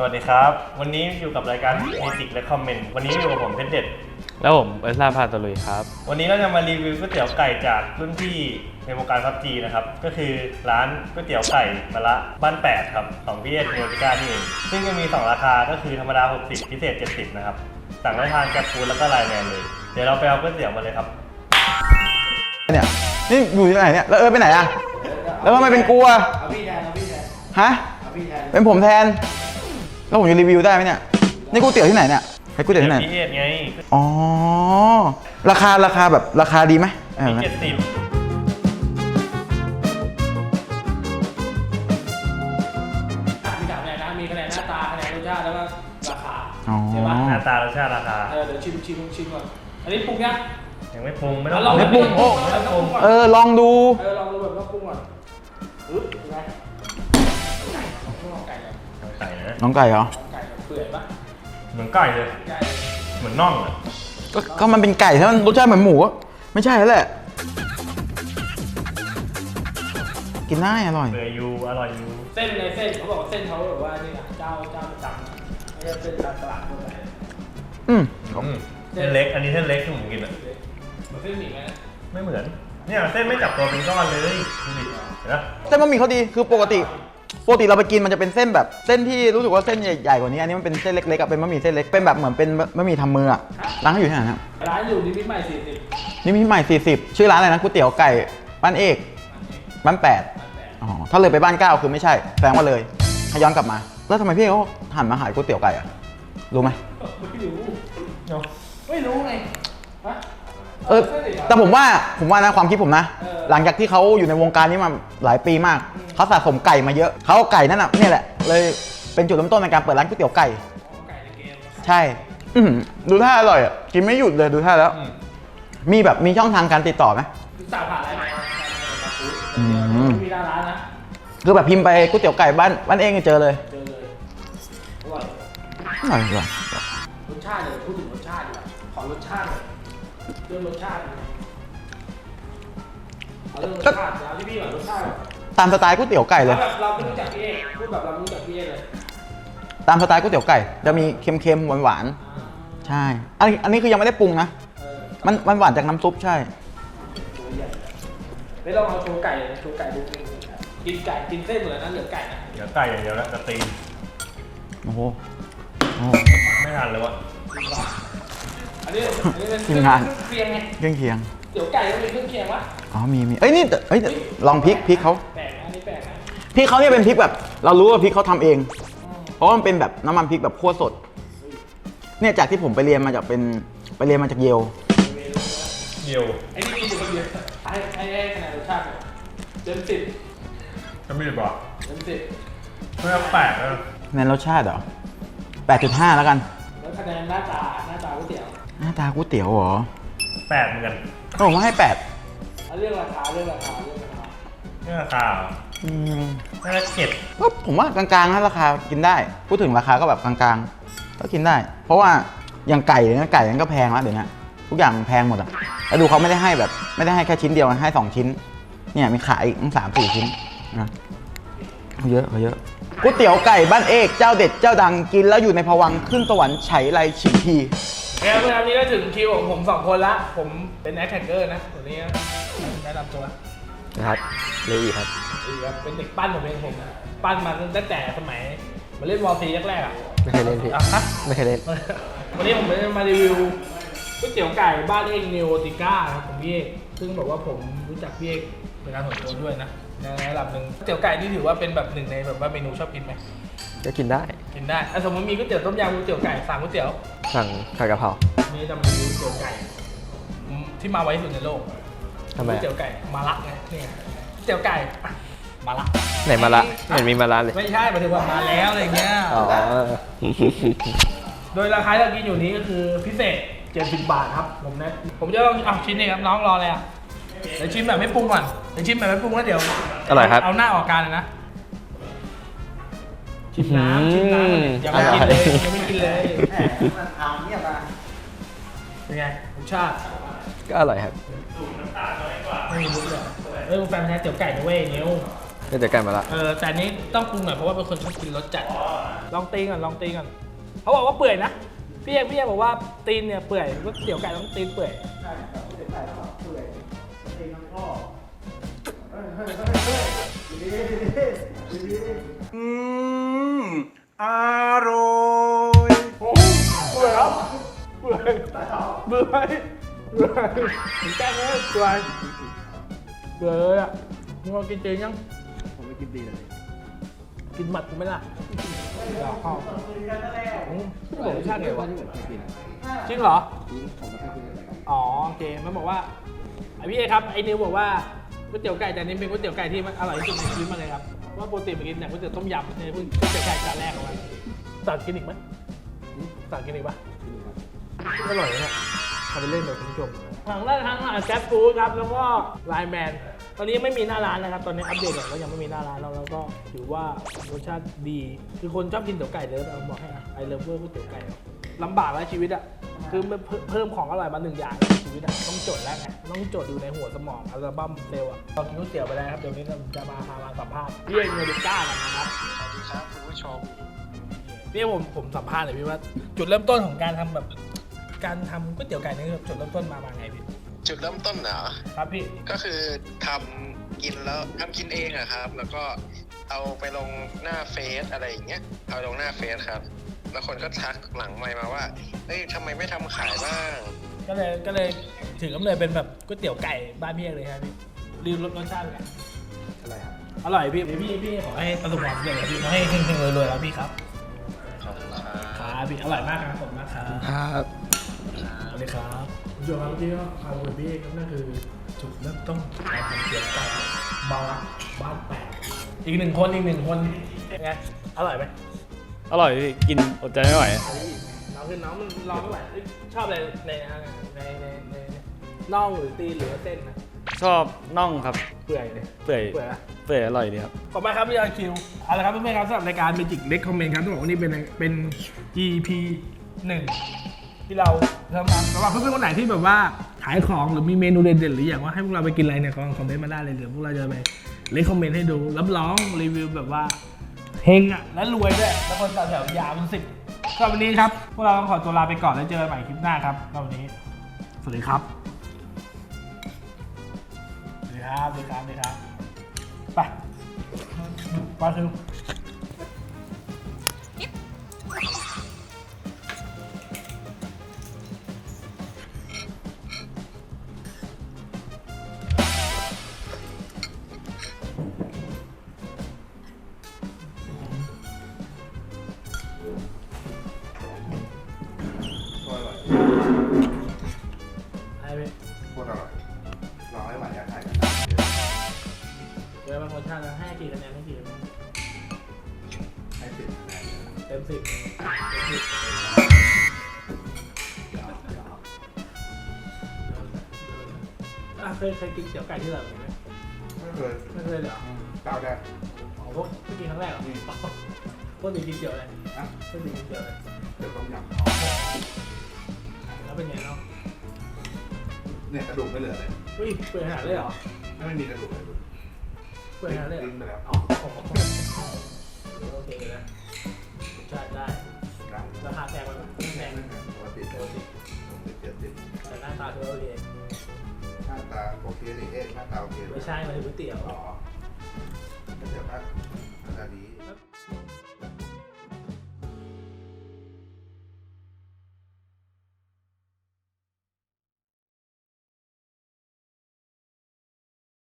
สวัสดีครับ วันนี้อยู่กับรายการ Magic Recommend วันนี้อยู่กับผมเพชรเด็ด แล้วผมเอซ่าพาตะลุยครับ วันนี้เราจะมารีวิวก๋วยเตี๋ยวไก่จากรุ่นพี่ในวงการพับจีนะครับ ก็คือร้านก๋วยเตี๋ยวไก่มะละบ้านแปดครับ ของพี่เอ็ดโมติก้านี่เองซึ่งจะมี 2 ราคาก็คือธรรมดา 60 พิเศษ 70 นะครับ สั่งได้ทานกับฟูดแล้วก็ไลน์แมนเลย เดี๋ยวเราไปเอาก๋วยเตี๋ยวมาเลยครับ เนี่ยนี่อยู่ที่ไหนเนี่ยแล้วเออไปไหนอะแล้วทำไมเป็นกูอะเอาพี่แทนเอาพี่แทนฮะเอาพี่แทนเป็นผมแทน แล้วผมจะรีวิวได้ไหมเนี่ย นี่ก๋วยเตี๋ยวที่ไหนเนี่ยไอ้ก๋วยเตี๋ยวที่ไหน พี่เอ็ดไงอ๋อ ราคาราคาแบบราคาดีไหมเออมี70มีสามคะแนนนะมีคะแนนหน้าตาคะแนนรสชาติแล้วก็ราคาอ๋อใช่ปะหน้าตารสชาติราคา เออเดี๋ยวชิมชิมชิมก่อน อันนี้ปรุงยังยังไม่ปรุงไม่ต้องลองไม่ปรุงโอ้ไม่ต้องปรุงก่อนเออลองดู เออลองดูแบบไม่ต้องปรุงก่อนอึ๊บเป็นไง นะน้องไก่เหรอเอาไก่ก่อนเปื่อยปะเหมือนไก่เลยไก่เหมือนน่องอะก็ก็มันเป็นไก่ถ้ามันรสชาติเหมือนหมูก็ไม่ใช่แล้วแหละ กินได้อร่อยเปื่อยยูอร่อยยูเส้นในเส้นเขาบอกว่าเส้นเขาแบบว่านี่นะเจ้าเจ้าประจำนะไม่ใช่เส้นตามตลาดทั่วไปอืมอืมเส้นเล็ก อันนี้เส้นเล็กที่ผมกินอะเหมือนเส้นหมี่ไหมนะไม่เหมือน เนี่ยเส้นไม่จับตัวเป็นก้อนเลยดูดิเห็นปะเส้นบะหมี่เขาดีคือปกติ ปกติเราไปกินมันจะเป็นเส้นแบบเส้นที่รู้สึกว่าเส้นใหญ่ๆกว่านี้อันนี้มันเป็นเส้นเล็กๆอะเป็นบะหมี่เส้นเล็กเป็นแบบเหมือนเป็นบะหมี่ทำมืออะร้านเขาอยู่ที่ไหนนะร้านอยู่นิมิตรใหม่สี่สิบนี่มีใหม่40ชื่อร้านอะไรนะก๋วยเตี๋ยวไก่บ้านเอกบ้านแปดอ๋อถ้าเลยไปบ้านเก้าคือไม่ใช่แสดงว่าเลยให้ย้อนกลับมา แล้วทำไมพี่เขาหันมาขายก๋วยเตี๋ยวไก่อะรู้ไหมไม่รู้เนาะไม่รู้ไงฮะ เออแต่ผมว่าผมว่านะความคิดผมนะเออหลังจากที่เขาอยู่ในวงการนี้มาหลายปีมาก เขาสะสมไก่มาเยอะเขาเอาไก่นั่นน่ะเนี่ยแหละเลยเป็นจุดเริ่มต้นในการเปิดร้านก๋วยเตี๋ยวไก่ไก่ในเกมใช่อื้อหือดูท่าอร่อยอะกินไม่หยุดเลยดูท่าแล้ว มีแบบมีช่องทางการติดต่อไหมสั่งผ่านอะไรไหมอืมมีร้านร้านนะคือแบบพิมพ์ไปก๋วยเตี๋ยวไก่บ้านบ้านเองเจอเลยเจอเลยอร่อยอร่อยอร่อยรสชาติเลยพูดถึงรสชาติดีกว่าขอรสชาติหน่อย เรื่องรสชาติเอาเรื่องรสชาติแล้วที่พี่แบบรสชาติตามสไตล์ก๋วยเตี๋ยวไก่เลยเอาแบบเราไม่รู้จักพี่เองพูดแบบเราไม่รู้จักพี่เองเลยตามสไตล์ก๋วยเตี๋ยวไก่ จะมีเค็มๆหวานๆใช่ อันนี้อันนี้คือยังไม่ได้ปรุงนะ เออมันมันหวานจากน้ำซุปใช่ ตัวใหญ่ไม่ลองเอาโชว์ไก่เลยโชว์ไก่ดูกินไก่กินเส้นเหมือนนั้นเหลือไก่นะเดี๋ยวไก่อย่างเดียวแล้วจะตีนโอ้โหโอ้ไม่ทันเลยวะ ทีมงานเครื่องเคียงไงเครื่องเคียง เดี๋ยวไก่ต้องมีเครื่องเคียงวะอ๋อ มีมีเอ้ย นี่แต่เอ้ยแต่ลองพริกพริกเขาแปลกนะอันนี้แปลกนะพริกเขาเนี่ยเป็นพริกแบบ เรารู้ว่าพริกเขาทำเอง เพราะว่ามันเป็นแบบน้ำมันพริกแบบคั่วสด เนี่ยจากที่ผมไปเรียนมาจากเป็นไปเรียนมาจากเยล เดียวไอ้นี่มีอยู่คนเดียวให้ให้ให้คะแนนรสชาติหน่อยเต็มสิบจะไม่ได้บอกเต็มสิบเพื่อแปลกนะในรสชาติเหรอ 8.5 แล้วกัน แล้วคะแนนหน้าตาหน้าตาก๋วยเตี๋ยว หน้าตาก๋วยเตี๋ยวเหรอแปลกเหมือนกันก็ผมว่าให้8เอาเรื่องราคาเรื่องราคาเรื่องราคานี่ราคาเหรออืมน่าจะเจ็ดก็ผมว่ากลางๆนะราคากินได้ พูดถึงราคาก็แบบกลางๆ ก็กินได้ เพราะว่าอย่างไก่เนี่ยไก่มันก็แพงแล้วเดี๋ยวนี้ทุกอย่างมันแพงหมดอะแล้วดูเขาไม่ได้ให้แบบไม่ได้ให้แค่ชิ้นเดียวนะให้สองชิ้น เนี่ยมีขายอีกตั้งสามสี่ชิ้นนะเอาเยอะเอาเยอะก๋วยเตี๋ยวไก่บ้านเอกเจ้าเด็ดเจ้าดังกินแล้วอยู่ในภวังค์ขึ้นสวรรค์ไฉไลฉิมพี แล้วเมื่อนี้ก็ถึงคิวของผมสองคนละ ผมเป็นแอคแท็กเกอร์นะตัวนี้นะแนะนำตัวนะครับเลอีครับอีกครับเป็นเด็กปั้นผมเองผมนะปั้นมาตั้งแต่สมัยมาเล่นวอลซีแรกๆอะไม่เคยเล่นพี่อะฮะไม่เคยเล่นวันนี้ผมจะมารีวิวก๋วยเตี๋ยวไก่บ้านเอกนิโอติก้าครับผมพี่เอกซึ่งบอกว่าผมรู้จักพี่เอกเป็นการส่วนตัวด้วยนะในระดับหนึ่งก๋วยเตี๋ยวไก่นี่ถือว่าเป็นแบบหนึ่งในแบบว่าเมนูชอบกินไหมก็กินได้กินได้อะสมมติมีก๋วยเตี๋ยวต้มยำก๋วยเตี๋ยวไก่สั่งก๋วยเตี๋ยว สั่งผัดกะเพรานี่จะมารีวิวก๋วยเตี๋ยวไก่อืมที่มาไวที่สุดในโลกทำไมก๋วยอะเตี๋ยวไก่มาละไงนี่ไงก๋วยเตี๋ยวไก่อะมาละไหนมาละเห็นมีมาละเลยไม่ใช่หมายถึงว่ามาแล้วอะไรเงี้ย อ๋อ โดยราคาที่เรากินอยู่นี้ก็คือพิเศษ 70 บาทครับ ผมนะ ผมจะลองเอาชิ้นนี้ครับน้องรอเลยอะเดี๋ยวชิมแบบไม่ปรุงก่อนเดี๋ยวชิมแบบไม่ปรุงแล้วเดี๋ยวอร่อยครับเอาหน้าออกการเลยนะ ชิมน้ำชิมน้ำเลยยังไม่กินเลยยังไม่กินเลย แหม เป็นไงรสชาติก็อร่อยครับไม่มีมุกเลยเออแฟนแท้เตี๋ยวไก่นะเว้ยนิ้วก็เดี๋ยวกันมาละ เออแต่อันนี้ต้องปรุงหน่อยเพราะว่าเป็นคนชอบกินรสจัด ลองตีนก่อนลองตีนก่อนเขาบอกว่าเปื่อยนะพี่เอกพี่เอกบอกว่าตีนเนี่ยเปื่อยก๋วยเตี๋ยวไก่ต้องตีนเปื่อยอืม อ เปื่อยเปื่อยถึงแก้เลยเปื่อยเปื่อยเลยอะมึงลองกินจริงยัง ผมไม่กินดีเลยกินหมัดกูไหมล่ะอยากเข้าอืมพี่บอกรสชาติไงวะจริงเหรออ๋อโอเคมันบอกว่าไอพี่เอครับไอนิวบอกว่าก๋วยเตี๋ยวไก่จานนี้เป็นก๋วยเตี๋ยวไก่ที่มันอร่อยที่สุดในชีวิตมาเลยครับว่าปกติเมื่อกี้เนี่ยก๋วยเตี๋ยวต้มยำเนี่ยเพิ่งก๋วยเตี๋ยวไก่จานแรกของมันสั่งกินอีกไหมสั่งกินอีกปะอร่อยนะเนี่ย ทำไปเล่นเลยคุณผู้ชมทางด้านทางร้านแก๊สฟู้ดครับแล้วก็ไลน์แมนตอนนี้ยังไม่มีหน้าร้านนะครับ ตอนนี้อัปเดตก่อนว่ายังไม่มีหน้าร้านแล้วแล้วก็ถือว่ารสชาติดี คือคนชอบกินเตี๋ยวไก่เลยผมบอกให้นะไอเลิฟเวอร์ก๋วยเตี๋ยวไก่ลำบากแล้วชีวิตอะคือมันเพิ่มเพิ่มของอร่อยมาหนึ่งอย่างในชีวิตอะต้องจดแล้วไงต้องจดอยู่ในหัวสมองอัลบั้มเซลล์อะเรากินก๋วยเตี๋ยวไปแล้วครับเดี๋ยวนี้เราจะมาพามาสัมภาษณ์พี่เอกเมดิก้ากันนะครับสวัสดีครับคุณผู้ชมพี่ผมผมสัมภาษณ์หน่อยพี่ว่าจุดเริ่มต้นของการทำแบบ การทำก๋วยเตี๋ยวไก่นี่คือจุดเริ่มต้นมามาไงพี่จุดเริ่มต้นเหรอครับพี่ก็คือทำกินแล้วทำกินเองอะครับ แล้วก็เอาไปลงหน้าเฟซอะไรอย่างเงี้ยเอาลงหน้าเฟซครับ แล้วคนก็ทักหลังไมค์มาว่าเฮ้ยทำไมไม่ทำขายบ้าง ก็เลยก็เลยถือกำเนิดเป็นแบบก๋วยเตี๋ยวไก่บ้านพี่เอกเลยครับพี่รีวิวรสชาติเป็นไงอะไรครับอร่อยพี่พี่พี่ขอให้ประสบความสำเร็จครับพี่ขอให้เฮงๆรวยๆครับพี่ครับขอบคุณครับ ครับพี่อร่อยมากครับขอบคุณมากครับ ครับส วัสดีครับคุณผู้ชมครับที่ก็พาคุณพี่เอกครับนั่นคือจุดเริ่มต้นการทำเตี๋ยวไก่บาร์บ้านแปดอีกหนึ่งคนอีกหนึ่งคนเป็นไงอร่อยไหมอร่อยพี่กินอดใจไม่ไหวน้องคือน้องมันร้องไม่ไหวเอ้ยชอบอะไรในในในในในน่องหรือตีนหรือว่าเส้นนะชอบน่องครับ เปื่อยเลยเปื่อยเปื่อยอะเปื่อยอร่อยดีครับขอบคุณมากครับพี่อาคิวเอาละครับเพื่อนๆครับสำหรับรายการ Magic Recommend ครับต้องบอกว่านี่เป็นเป็น EP หนึ่ง ที่เราทำมาสำหรับเพื่อนๆคนไหนที่แบบว่าขายของหรือมีเมนูเด่นๆหรืออยากว่าให้พวกเราไปกินอะไรเนี่ยก็คอมเมนต์มาได้เลยเดี๋ยวพวกเราจะไปเลคคอมเมนต์ให้ดูรับรองรีวิวแบบว่าเฮงอะและรวยด้วยแล้วคนต่อแถวยาวเป็นสิบสำหรับวันนี้ครับพวกเราต้องขอตัวลาไปก่อนแล้วเจอกันใหม่คลิปหน้าครับสำหรับวันนี้ สวัสดีครับสวัสดีครับสวัสดีครับสวัสดีครับไปไปคือ เคยเคยกินเตี๋ยวไก่ที่ไหนไหมไม่เคยไม่เคยเลยเหรอเจ้าแรกอ๋อพวกไม่กินครั้งแรกเหรอพวกตีกินเตี๋ยวอะไรนะพวกตีกินเตี๋ยวอะไรเดี๋ยวต้มยแล้วเป็นไงเนาะำเนี่ยกระดูกไม่เหลือเลยอุ้ยเปื่อยขนาดเลยเหรอถ้าไม่มีกระดูกเลยดูเปื่อยขนาดเลยเหรลิ้นอไปแล้วอ๋อโอเคนะใช่ได้ได้ราคาแพงไหมไม่แพงปกติปกติผมติดเจ็ดสิบแต่หน้าตาถือว่าโอเคหน้าตา โอเคดิเอ๊ะหน้าตาโอเคเลยไม่ใช่มันคือก๋วยเตี๋ยว อ๋อเดี๋ยวนะอันนี้